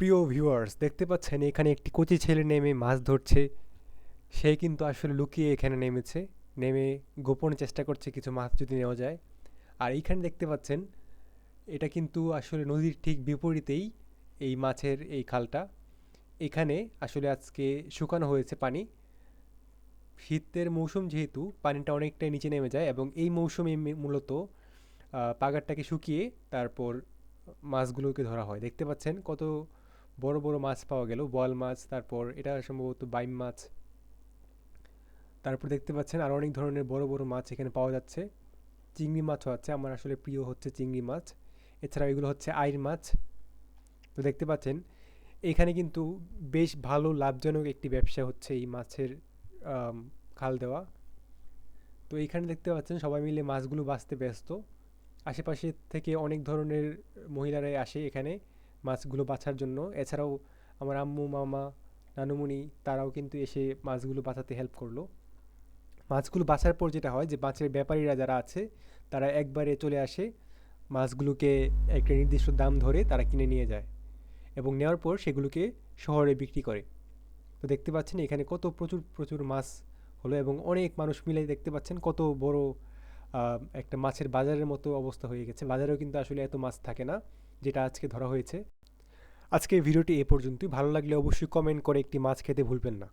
প্রিয় ভিউয়ার্স দেখতে পাচ্ছেন এখানে একটি কচি ছেলে নেমে মাছ ধরছে। সে কিন্তু আসলে লুকিয়ে এখানে নেমেছে। নেমে গোপনে চেষ্টা করছে কিছু মাছ যদি নেওয়া যায়। আর এইখানে দেখতে পাচ্ছেন, এটা কিন্তু আসলে নদীর ঠিক বিপরীতেই এই মাছের এই খালটা। এখানে আসলে আজকে শুকানো হয়েছে পানি। শীতের মৌসুম যেহেতু, পানিটা অনেকটাই নিচে নেমে যায় এবং এই মৌসুমে মূলত পাগারটাকে শুকিয়ে তারপর মাছগুলোকে ধরা হয়। দেখতে পাচ্ছেন কত বড় বড় মাছ পাওয়া গেল, বোয়াল মাছ, তারপর এটা সম্ভবত বাইম মাছ। তারপর দেখতে পাচ্ছেন আরও অনেক ধরনের বড় বড় মাছ এখানে পাওয়া যাচ্ছে। চিংড়ি মাছও আছে, আমার আসলে প্রিয় হচ্ছে চিংড়ি মাছ। এছাড়া এগুলো হচ্ছে আইর মাছ। তো দেখতে পাচ্ছেন, এখানে কিন্তু বেশ ভালো লাভজনক একটি ব্যবসা হচ্ছে এই মাছের খাল দেওয়া। তো এইখানে দেখতে পাচ্ছেন সবাই মিলে মাছগুলো বাঁচতে ব্যস্ত। আশেপাশে থেকে অনেক ধরনের মহিলারাই আসে এখানে। মাছগুলো বাছার জন্য। এছাড়াও আমার আম্মু, মামা, নানুমণি তারাও কিন্তু এসে মাছগুলো বাছাতে হেল্প করল। মাছগুলো বাছার পর যেটা হয় যে, মাছের ব্যাপারীরা যারা আছে, তারা একবারে চলে আসে, মাছগুলোকে একটা নির্দিষ্ট দাম ধরে তারা কিনে নিয়ে যায় এবং নেওয়ার পর সেগুলোকে শহরে বিক্রি করে। তো দেখতে পাচ্ছেন এখানে কত প্রচুর প্রচুর মাছ হলো এবং অনেক মানুষ মিলে দেখতে পাচ্ছেন কত বড় একটা মাছের বাজারের মতো অবস্থা হয়ে গেছে। বাজারেও কিন্তু আসলে এত মাছ থাকে না, যেটা আজকে ধরা হয়েছে। আজকে ভিডিওটি এ পর্যন্তই। ভালো লাগলে অবশ্যই কমেন্ট করে একটি মাছ খেতে ভুলবেন না।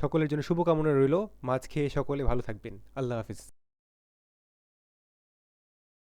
সকলের জন্য শুভকামনা রইল। মাছ খেয়ে সকলে ভালো থাকবেন। আল্লাহ হাফিজ।